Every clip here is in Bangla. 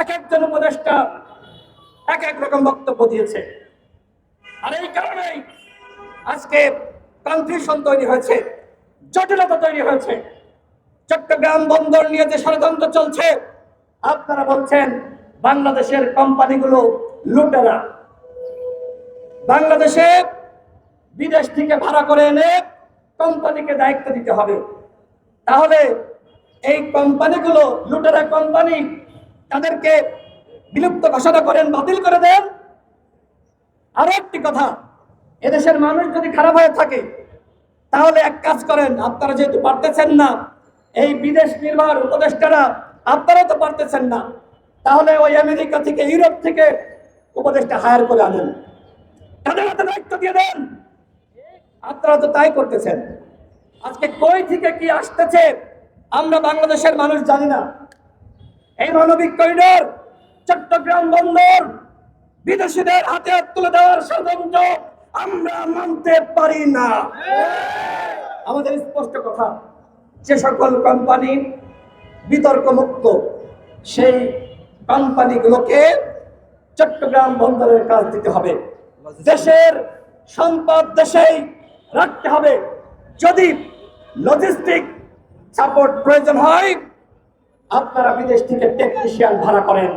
এক একজন উপদেষ্টা এক এক রকম বক্তব্য দিয়েছে। আর এই কারণেই আজকে কনফিউশন তৈরি হয়েছে, জটিলতা তৈরি হয়েছে। চট্টগ্রাম বন্দর নিয়ে যে ষড়যন্ত্র চলছে, আপনারা বলছেন বাংলাদেশের কোম্পানিগুলো লুটেরা। বাংলাদেশে বিদেশ থেকে ভাড়া করে এনে কোম্পানিকে দায়িত্ব দিতে হবে। তাহলে এই কোম্পানিগুলো লুটেরা কোম্পানি তাদেরকে বিলুপ্ত ঘোষণা করেন, বাতিল করে দেন। আরও একটি কথা, এদেশের মানুষ যদি খারাপ হয়ে থাকে, তাহলে এক কাজ করেন, আপনারা যেহেতু পারতেছেন না, এই বিদেশ নির্ভর উপদেষ্টারা আপনারা তো পারতেছেন না, তাহলে ওই আমেরিকা থেকে, ইউরোপ থেকে উপদেষ্টা হায়ার করে আনেন। তাদের হাতে দায়িত্ব দিয়ে দেন। আপনারা তো তাই করতেছেন। আজকে কই থেকে কি আসতেছে, আমরা বাংলাদেশের মানুষ জানি না। এই মানবিক করিডোর চট্টগ্রাম বন্দর বিদেশিদের হাতে তুলে দেওয়ার ষড়যন্ত্র আমরা মানতে পারি না। আমাদের স্পষ্ট কথা, যে সকল কোম্পানি বিতর্ক মুক্ত সেই কোম্পানিগুলোকে চট্টগ্রাম বন্দরের কাজ দিতে হবে। দেশের সম্পদ দেশেই রাখতে হবে। যদি লজিস্টিক সাপোর্ট প্রয়োজন হয় আপনারা বিদেশ থেকে টেকনিশিয়ান ভাড়া করেন।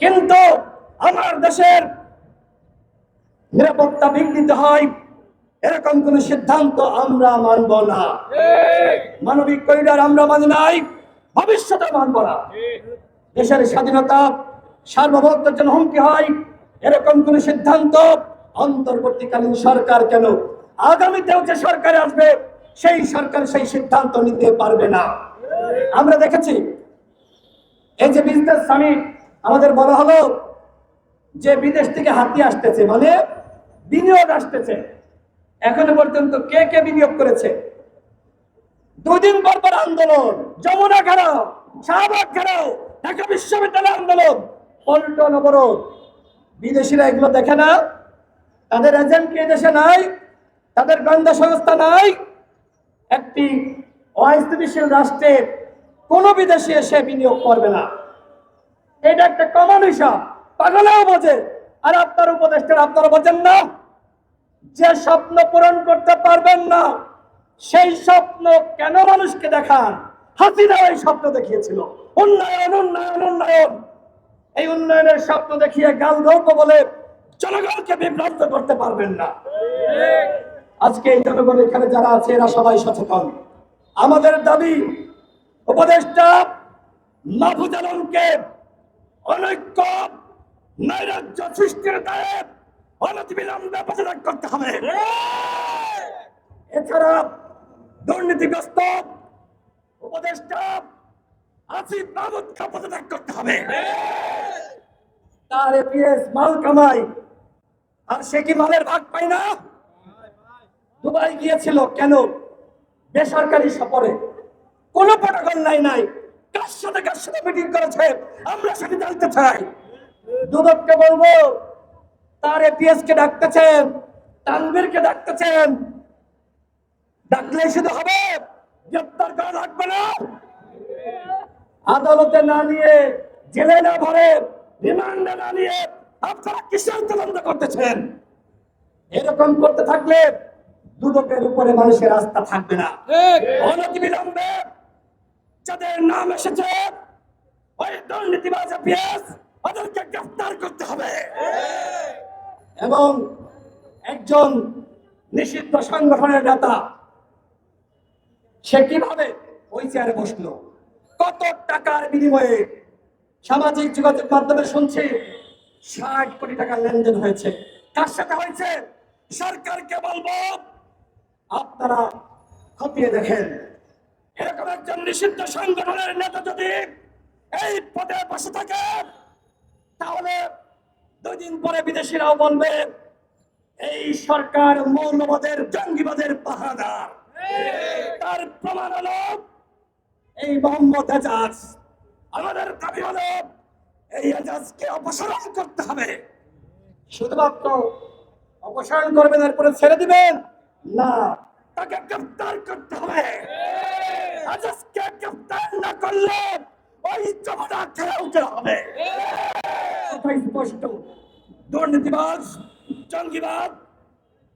কিন্তু আমার দেশের নিরাপত্তা বিঘ্নিত হয় এরকম কোন সিদ্ধান্ত আমরা মানব না। মানবিক করিডর আমরা মানি নাই ভবিষ্যতে মানব না। দেশের স্বাধীনতা সার্বভৌমত্বের জন্য হুমকি হয় এরকম কোন সিদ্ধান্ত অন্তর্বর্তীকালীন সরকার কেন? আগামীতেও যে সরকার আসবে সেই সরকার সেই সিদ্ধান্ত নিতে পারবে না। আমরা দেখেছি এই যে বিজনেস সামিট আমাদের বলা হলো যে বিদেশ থেকে হাতি আসতেছে মানে বিনিয়োগ আসতেছে। এখনও পর্যন্ত কে কে বিনিয়োগ করেছে? দুদিন পর পর আন্দোলন, যমুনা ঘেরাও, শাহবাগ ঘেরাও, ঢাকা বিশ্ববিদ্যালয় আন্দোলন, পল্টন অবরোধ। বিদেশিরা এগুলো দেখে না, তাদের এজেন্ট কি দেশে নাই, তাদের গোয়েন্দা সংস্থা নাই, একটি অস্থিতিশীল রাষ্ট্রের কোন বিদেশি এসে বিনিয়োগ করবে না। এটা একটা কমন হিসাব। পাগলেও বোঝে। আর আপনার উপদেষ্টার আপনারা বোঝেন না। যে স্বপ্ন পূরণ করতে পারবেন না, সেই স্বপ্ন কেন মানুষকে দেখান? হাসিনা এই স্বপ্ন দেখিয়েছিল। উন্নয়ন উন্নয়ন উন্নয়ন। এই উন্নয়নের স্বপ্ন দেখিয়ে গাল গল্প বলে জনগণকে বিভ্রান্ত করতে পারবেন না। আজকে এই জনগণ এখানে যারা আছে, এরা সবাই সচেতন। আমাদের দাবি উপদেষ্টা মাহফুজ আলমকে অনৈক্য নৈরাজ্য সৃষ্টির দায়ে অনতিবিলম্বে পদত্যাগ করতে হবে। এছাড়া দুর্নীতিগ্রস্ত উপদেষ্টা আসিফ মাহমুদকে পদত্যাগ করতে হবে। তার এপিএস মাল কামাই, আর সে কি মালের ভাগ পায় না? দুবাই গিয়েছিল কেন? বেসরকারি সফরে। কোনো প্রটোকল নাই নাই। কার সাথে কার সাথে মিটিং করেছে? আমরা সেটা জানতে চাই। দুদককে বলব তার এপিএস কে ডাকতেছেন তানভীরকে ডাকতেছেন। ডাকলে শুধু হবে গ্রেপ্তার করা লাগবে না। আদালতে না নিয়ে জেলে না ভরে রিমান্ডে না নিয়ে আপনারা কিসের তদন্ত করতেছেন? এরকম করতে থাকলে দুদকের উপরে মানুষের আস্থা থাকবে না। অনতিবিলম্বে যাদের নাম এসেছে। ওই দুর্নীতিবাজ পিএস ওদেরকে গ্রেফতার করতে হবে। এবং একজন নিষিদ্ধ সংগঠনের নেতা, সে কীভাবে ওই চেয়ারে বসল? কত টাকার বিনিময়ে সামাজিক যোগাযোগ মাধ্যমে শুনছি ষাট কোটি টাকার লেনদেন হয়েছে। কার সাথে হয়েছে? সরকারকে বলব, আপনারা খতিয়ে দেখেন। এরকম একজন নিষিদ্ধ সংগঠনের নেতা যদি এই পদে বসে থাকে, তাহলে দুই দিন পরে বিদেশিরাও বলবে, এই সরকার মৌলবাদের, জঙ্গিবাদের পাহাদার তার প্রমাণ হলো এই মোহাম্মদ এজাজ। আমাদের দাবি হলো এই এজাজকে অপসারণ করতে হবে। শুধুমাত্র অপসারণ করবেন, এরপরে ছেড়ে দিবেন? না, তাকে গ্রেফতার করতে হবে। এজাজকে গ্রেফতার না করলে ওই জমানা খেয়ে উঠে হবে। স্পষ্ট। দুর্নীতিবাজ, জঙ্গিবাদ,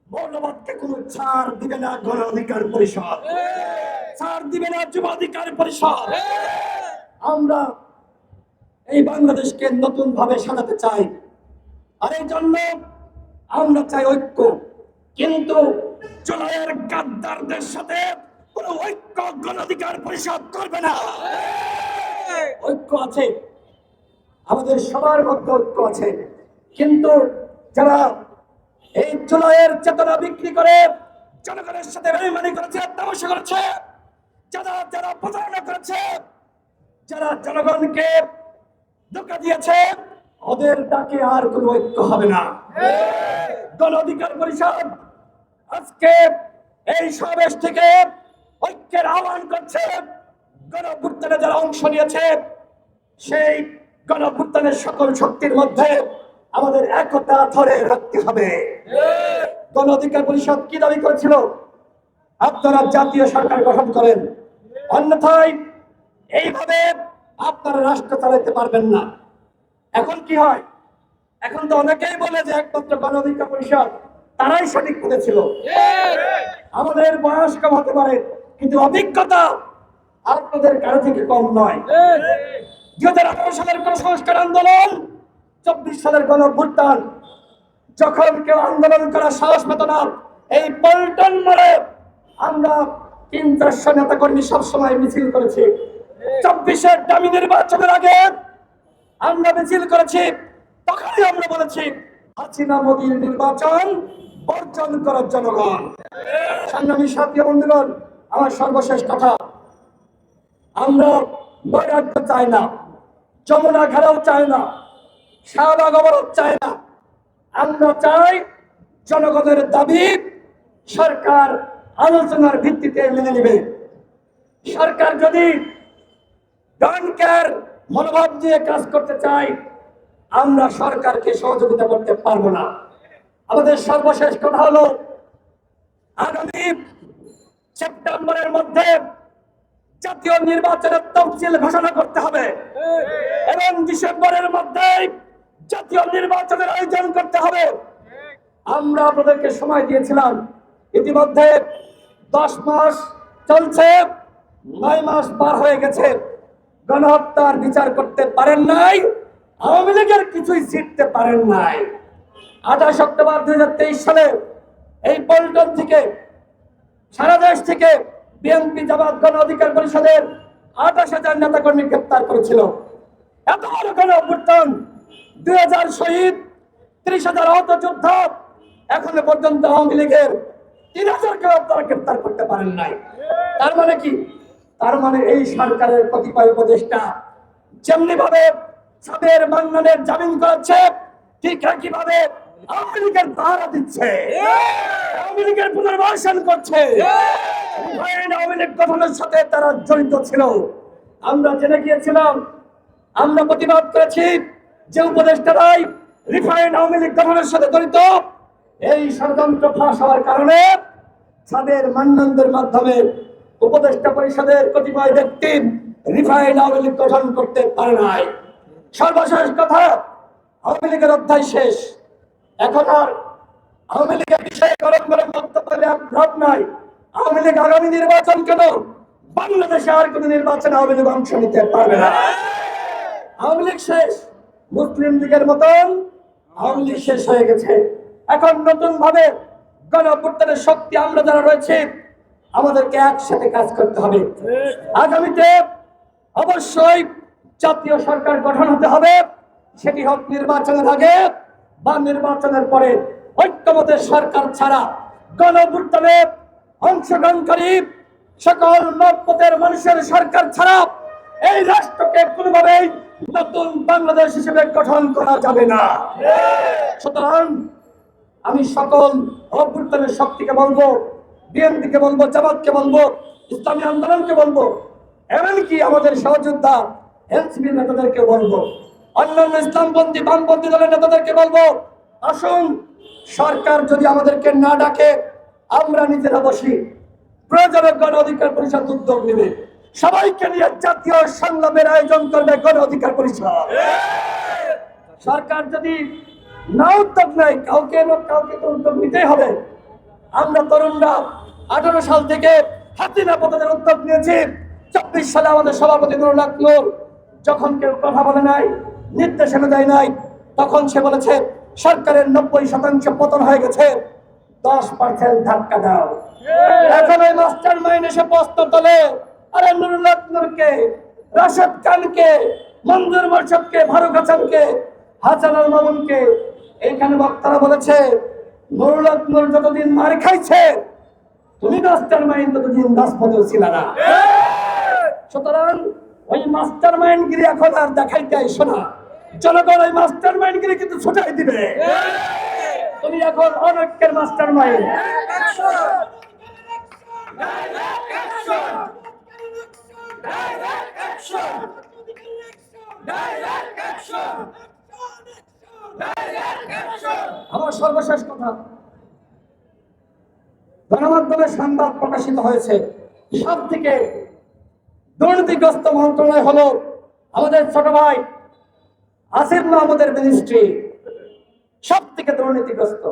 মৌলবাদকে কোনো ছাড় দিবে না গণ অধিকার পরিষদ। ছাড় দিবে না যুব অধিকার পরিষদ। আমরা এই বাংলাদেশকে নতুন ভাবে সাজাতে চাই। আর এই জন্য আমরা চাই ঐক্য। কিন্তু জুলাইয়ের গাদ্দারদের সাথে কোনো ঐক্য গণ অধিকার পরিষদ করবে না। ঐক্য আছে। আমাদের সবার মধ্যে ঐক্য আছে। কিন্তু যারা এই জুলাইয়ের চেতনা বিক্রি করে জনগণের সাথে বেইমানি করেছে তামাশা করেছে যারা যারা প্রতারণা করেছে যারা জনগণকে ধোকা দিয়েছে ওদের ডাকে আর কোনো ঐক্য হবে না। গণ অধিকার পরিষদ আজকে এই সমাবেশ থেকে ঐক্যের আহ্বান করছে। গণভুত্থানে যারা অংশ নিয়েছে সেই গণভুত্থানের সকল শক্তির মধ্যে আমাদের একতা ধরে রাখতে হবে। গণ অধিকার পরিষদ কি দাবি করেছিল? আপনারা জাতীয় সরকার গঠন করেন। অন্যথায় এইভাবে আপনারা রাষ্ট্র চালাইতে পারবেন না। এখন কি হয়? এখন তো অনেকেই বলে যে একমাত্র গণ অধিকার পরিষদ তারাই সঠিক বলেছিল আমাদের বয়স কম হতে পারে। কিন্তু অভিজ্ঞতা আপনাদের কারও থেকে কম নয়। দুই হাজার আঠারো সালের কোন সংস্কার আন্দোলন চব্বিশ সালের গণ অভ্যুত্থান যখন কেউ আন্দোলন করার সাহস পেত না এই পল্টন মারে আমরা তিন চারশো নেতা কর্মী সবসময় মিছিল করেছি। চব্বিশের দামি নির্বাচনের আগে আমরা মিছিল করেছি তখনই আমরা বলেছি হাসিনা মোদীর নির্বাচন বর্জন করার জনগণ। সংগ্রামী সাথী বন্ধুগণ আমার সর্বশেষ কথা, আমরা বৈরাগ্য চাই না, যমুনা ঘেরাও চাই না, শাহবাগ অবরোধ চাই না। আমরা চাই জনগণের দাবি সরকার আলোচনার ভিত্তিতে মেনে নেবে। সরকার যদি মনোভাব দিয়ে কাজ করতে চাই আমরা সরকারকে সহযোগিতা করতে পারব না। আমাদের সর্বশেষ কথা হলো, আগামী সেপ্টেম্বরের মধ্যে জাতীয় নির্বাচনের তফসিল ঘোষণা করতে হবে। এবং ডিসেম্বরের মধ্যে জাতীয় নির্বাচনের আয়োজন করতে হবে। আমরা আপনাদেরকে সময় দিয়েছিলাম। ইতিমধ্যে দশ মাস চলছে, নয় মাস পার হয়ে গেছে। গণহত্যার বিচার করতে পারেন নাই, আওয়ামী লীগের কিছুই জিততে পারেন নাই। আঠাশ অক্টোবর দুই হাজার তেইশ সালে এই পল্টন থেকে সারা দেশ থেকে বিএনপি জামাত গণ অধিকার পরিষদের আঠাশ হাজার নেতা কর্মী গ্রেপ্তার করেছিল। এত বড় গণ অভ্যুত্থান, দুই হাজার শহীদ, ত্রিশ হাজার আহত যোদ্ধা এখনও পর্যন্ত আওয়ামী লীগের তিন হাজার কেউ আপনারা গ্রেপ্তার করতে পারেন নাই। তার মানে কি? তার মানে এই সরকারের কতিপয় উপদেষ্টা যেমনি ভাবে সাদের মান্নানের জামিন করাচ্ছে ঠিক একইভাবে লীগের পাহারা দিচ্ছে। লীগের পুনর্বাসন করছে। আওয়ামী লীগ গঠনের সাথে তারা জড়িত ছিল। আমরা জেনে গিয়েছিলাম আমরা প্রতিবাদ করেছি যে উপদেষ্টারাই রিফাইন্ড আওয়ামী লীগ গঠনের সাথে জড়িত। এই ষড়যন্ত্র ফাঁস হওয়ার কারণে সাদের মান্নানদের মাধ্যমে উপদেষ্টা পরিষদের কতিপয় ব্যক্তি রিফাইন্ড আওয়ামী লীগ গঠন করতে পারে নাই। সর্বশেষ কথা আওয়ামী লীগের অধ্যায় শেষ। এখন আর আওয়ামী লীগের বিষয়ে গরম গরম বক্তব্য দেওয়ার লাভ নাই। আওয়ামী লীগ আগামী নির্বাচন কেন বাংলাদেশে আর কোন নির্বাচনে আওয়ামী লীগ অংশ নিতে পারবে না? আওয়ামী লীগ শেষ, মুসলিম লীগের মতন আওয়ামী লীগ শেষ হয়ে গেছে। এখন নতুন ভাবে গণ শক্তি আমরা যারা রয়েছে, আমাদেরকে একসাথে কাজ করতে হবে। আগামীতে অবশ্যই জাতীয় সরকার গঠন হতে হবে। সেটি হোক নির্বাচনের আগে বা নির্বাচনের পরে ঐক্যমতের সরকার ছাড়া গণ অভ্যুত্থানে অংশগ্রহণকারী সকল মতপথের মানুষের সরকার ছাড়া এই রাষ্ট্রকে কোনোভাবেই নতুন বাংলাদেশ হিসেবে গঠন করা যাবে না। সুতরাং আমি সকল অভ্যুত্থানের শক্তিকে বলব, বিএনপিকে বলব, জামাতকে বলব, ইসলামী আন্দোলনকে বলব, এমনকি আমাদের সহযোদ্ধা এনসিপি নেতাদেরকে বলব। অন্যান্য ইসলামপন্থী বামপন্থী দলের নেতাদেরকে বলব, আসুন, সরকার যদি আমাদেরকে না ডাকে, আমরা নিজেরা বসি। প্রয়োজনে গণ অধিকার পরিষদ উদ্যোগ নেবে। সবাইকে নিয়ে জাতীয় সংলাপের আয়োজন করবে গণ অধিকার পরিষদ। সরকার যদি না উদ্যোগ নেয়, কাউকে না কাউকে তো উদ্যোগ নিতেই হবে। আমরা তরুণরা আঠারো সাল থেকে হাতিনা পথের উদ্যোগ নিয়েছি। চব্বিশ সালে আমাদের সভাপতি নুরুল আকনুর যখন কেউ কথা বলে নাই নির্দেশনা দেয় নাই। তখন সে বলেছে সরকারের নব্বই শতাংশ পতন হয়ে গেছে। দশ পার্সেন্ট ধাক্কা দাও। এখন ওই মাস্টার মাইন্ড এসে প্রশ্ন তোলে আরে নুরুল আকনুরকে রাশেদ খানকে মঞ্জুর মোর্শেদকে ফারুক হাসানকে হাসান আল মামুনকে। এইখানে বক্তারা বলেছে নুরুল আকনুর যতদিন মার খাইছে তুমি মাস্টার মাইন্ড ততদিন রাজপথেও ছিল না। সুতরাং ওই মাস্টার মাইন্ড গিরি এখন আর দেখাইতে আইসো না। জনগণ ওই মাস্টার মাইন্ড গিরি কিন্তু দিবে। তুমি এখন মাস্টার আমার সর্বশেষ কথা। গণমাধ্যমে সংবাদ প্রকাশিত হয়েছে। সব থেকে দুর্নীতিগ্রস্ত মন্ত্রণালয় হলো আমাদের ছোট ভাই আসিফ মাহমুদের মিনিস্ট্রি সব থেকে দুর্নীতিগ্রস্ত।